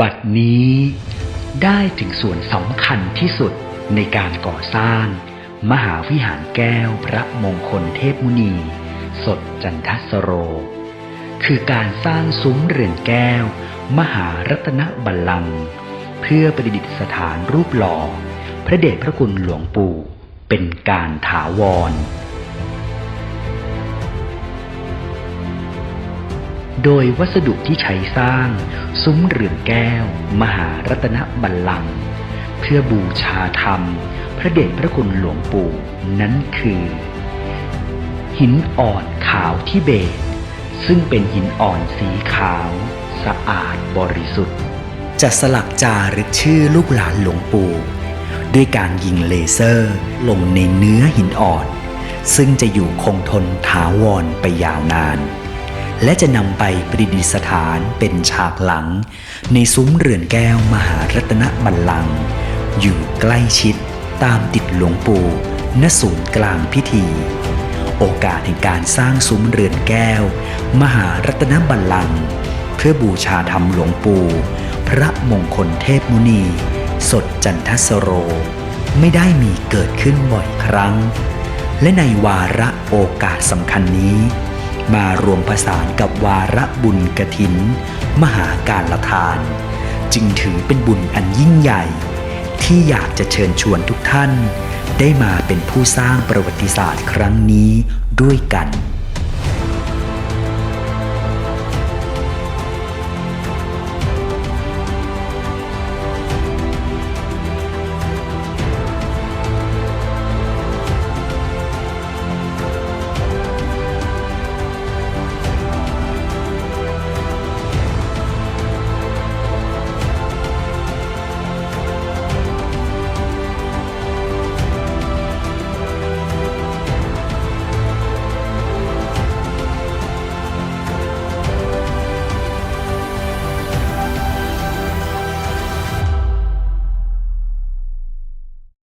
บัดนี้ได้ถึงส่วนสำคัญที่สุดในการก่อสร้าง มหาวิหารแก้วพระมงคลเทพมุนี สดจันทสโร คือการสร้างซุ้มเรือนแก้ว มหารัตนบัลลังก์เพื่อประดิษฐานรูปหล่อ พระเดชพระคุณหลวงปู่เป็นการถาวร โดยวัสดุที่ใช้สร้าง ซุ้มเรือนแก้ว มหารัตนบัลลังก์เพื่อบูชาธรรม พระเดชพระคุณหลวงปู่นั้นคือ หินอ่อนขาวทิเบต ซึ่งเป็นหินอ่อนสีขาว สะอาดบริสุทธิ์ จะสลักจารึกชื่อลูกหลานหลวงปู่ด้วยการยิงเลเซอร์ลงในเนื้อหินอ่อน ซึ่งจะอยู่คงทนถาวรไปยาวนาน และจะนำไปประดิษฐานเป็นฉากหลัง ในซุ้มเรือนแก้วมหารัตนบัลลังก์อยู่ใกล้ชิดตามติดหลวงปู่ณศูนย์กลางพิธี โอกาสแห่งการสร้างซุ้มเรือนแก้ว มหารัตนบัลลังก์เพื่อบูชาธรรมหลวงปู่ พระมงคลเทพมุนี สดจันทสโร ไม่ได้มีเกิดขึ้นบ่อยครั้ง และในวาระโอกาสสำคัญนี้ มารวมผสานกับวาระบุญกระถิน มหาการละทาน จึงถือเป็นบุญอันยิ่งใหญ่ ที่อยากจะเชิญชวนทุกท่าน ได้มาเป็นผู้สร้างประวัติศาสตร์ครั้งนี้ด้วยกัน